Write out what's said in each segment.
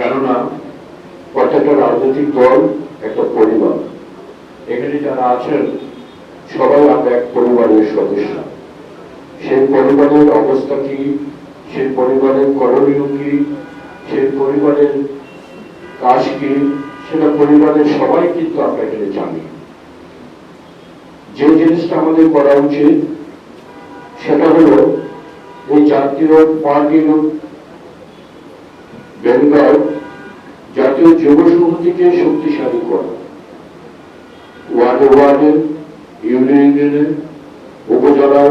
কেননা প্রত্যেকটা রাজনৈতিক দল একটা পরিবার। এখানে যারা আছেন, সবাই আমরা এক পরিবারের সদস্য। সেই পরিবারের অবস্থা কি? সেই পরিবারের করণীয় কি? সেই পরিবারের কাজ কি? সেটা পরিবারের সবাই কিন্তু আমরা এখানে জানি। যে জিনিসটা আমাদের করা উচিত, সেটা হলো এই জাতীয় পার্টির বেঙ্গল জাতীয় যুব সংহতিকে শক্তিশালী করা। ওয়ার্ডে ওয়ার্ডে ইউনিয়ন ইউনিয়নে উপজেলায়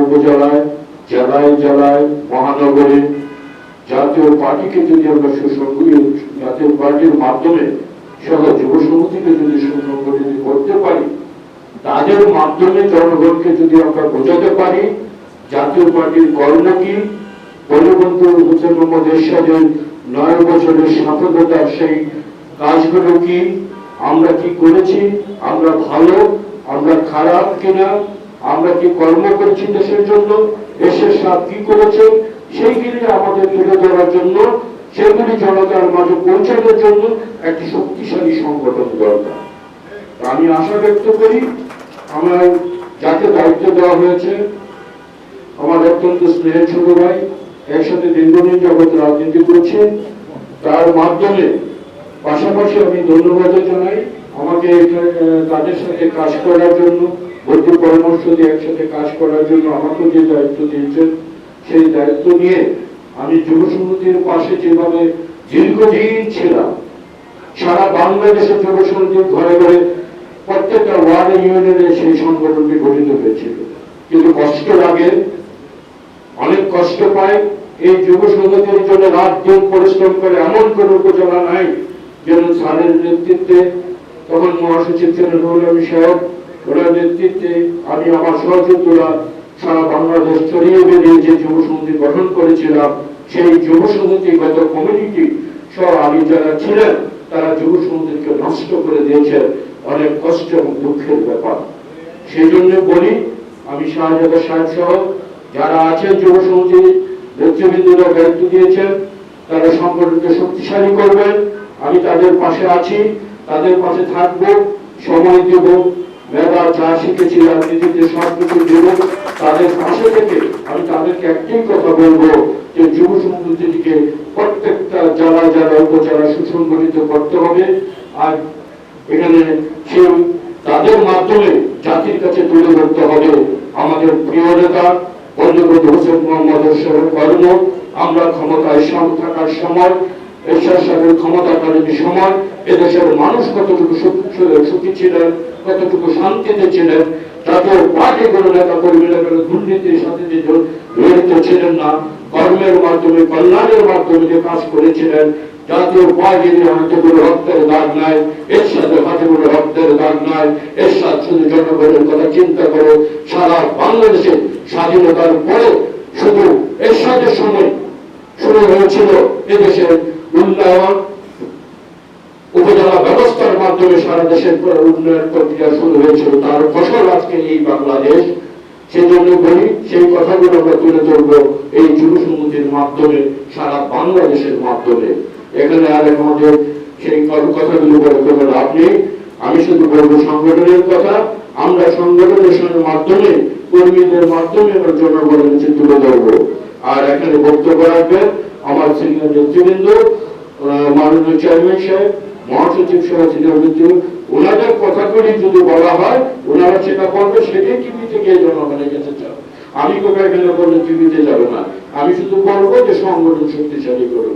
জেলায় জেলায়, মহানগরে জাতীয় পার্টিকে যদি আমরা সুসংগঠিত জাতীয় পার্টির মাধ্যমে সহ যুব সংহতিকে যদি সুসংগঠিত করতে পারি, তাদের মাধ্যমে জনগণকে যদি আমরা বোঝাতে পারি, জাতীয় পার্টির কর্ম কি? বঙ্গবন্ধু হোসেন মোহাম্মদ এরশাদের নয় বছরের সাফল্যতার সেই কাজগুলো কি? আমরা কি করেছি? আমরা ভালো, আমরা খারাপ কিনা? আমরা কি কর্ম করেছি দেশের জন্য? দেশের সাথ কি করেছে? সেইগুলি আমাদের তুলে ধরার জন্য, সেগুলি জনতার মাঝে পৌঁছানোর জন্য একটি শক্তিশালী সংগঠন দরকার। আমি আশা ব্যক্ত করি আমার যাকে দায়িত্ব দেওয়া হয়েছে, আমার অত্যন্ত স্নেহের ছোট ভাই একসাথে দীর্ঘদিন জগৎ রাজনীতি করছে। তার মাধ্যমে পাশাপাশি আমি ধন্যবাদ জানাই আমাকে তাদের সাথে কাজ করার জন্য বন্ধু পরামর্শ দিয়ে একসাথে কাজ করার জন্য আমাকে যে দায়িত্ব দিয়েছেন, সেই দায়িত্ব নিয়ে আমি যুব সমিতির পাশে যেভাবে দীর্ঘদিন ছিলাম, সারা বাংলাদেশের যুব সমিতির ঘরে ঘরে প্রত্যেকটা ওয়ার্ড ইউনিয়নে সেই সংগঠনটি গঠিত হয়েছিল। কিন্তু কষ্ট লাগে, অনেক কষ্ট পায় এই যুব সমিতির জন্য রাত দিন পরিশ্রম করে এমন কোন উপজেলা নাই যেন স্যারের নেতৃত্বে তখন মহাসচিব ছিলেন রুহুল আমিন সাহেব, ওনার নেতৃত্বে আমি আমার সহযোগীরা সারা বাংলাদেশ ছড়িয়ে বেরিয়ে যে যুব সমিতি গঠন করেছিলাম, সেই যুব সমিতিগত কমিউনিটি সহ আমি যারা ছিলেন, তারা যুব সমিতিকে নষ্ট করে দিয়েছেন অনেক কষ্ট এবং দুঃখের ব্যাপার। সেই জন্য বলি, আমি শাহজাদা সাহেব সহ যারা আছেন যুব সমিতি নেতৃবৃন্দরা দায়িত্ব দিয়েছেন, তারা সংগঠনকে শক্তিশালী করবেন আমি তাদের পাশে আছি, তাদের পাশে থাকব, সময় দেব মেধা যা শিখেছি, রাজনীতিতে সব কিছু দেব, তাদের পাশে থেকে আমি তাদেরকে একটাই কথা বলব যে যুব সমিতিকে প্রত্যেকটা জেলা জেলা উপজেলা সুসংগঠিত করতে হবে। আর এখানে সেই তাদের মাধ্যমে জাতির কাছে তুলে ধরতে হবে আমাদের প্রিয় নেতা। হোসেন মোহাম্মদ কর্ম আমরা ক্ষমতায় থাকার সময় সাহেবের ক্ষমতাকালীন সময়, এদেশের মানুষ কতটুকু সুখী ছিলেন কতটুকু শান্তিতে ছিলেন জাতীয় পার্টি কোনো নেতা কর্মীরা দুর্নীতির সাথে জড়িত ছিলেন না। কর্মের মাধ্যমে, কল্যাণের মাধ্যমে যে কাজ করেছিলেন জাতীয় হয়তো কোনো রক্তের দাগ নাই, এর সাথে হাতে কোনো রক্তের দাগ নাই, এর সাথে শুধু জনগণের কথা চিন্তা করো সারা বাংলাদেশে স্বাধীনতার পরে শুধু এর সাথে সময় শুরু হয়েছিল এদেশের উন্নয়ন, উপজেলা ব্যবস্থার মাধ্যমে সারা দেশের উন্নয়ন প্রক্রিয়া শুরু হয়েছিল, তার ফসল আজকে এই বাংলাদেশ। সেই জন্য বলি, সেই কথাগুলো আমরা তুলে ধরবো এই যুব সমিতির মাধ্যমে, সারা বাংলাদেশের মাধ্যমে। এখানে আর আমাদের সেই কথাগুলো বলে কোনো লাভ নেই। আমি শুধু বলব সংগঠনের কথা। আমরা সংগঠনের মাধ্যমে, কর্মীদের মাধ্যমে আমরা জনগণের কাছে তুলে ধরবো। আর এখানে বক্তব্য রাখবেন আমার সিনিয়র নেতৃবৃন্দ মাননীয় চেয়ারম্যান সাহেব, মহাসচিব সহ সিনিয়র নেতৃবৃন্দ। ওনাদের কথাগুলি যদি বলা হয়, ওনারা সেটা করবে সেটাই টিভিতে গিয়ে জনগণের কাছে যাবে আমি কোথাও এখানে বললে টিভিতে যাবে না। আমি শুধু বলব যে সংগঠন শক্তিশালী করুন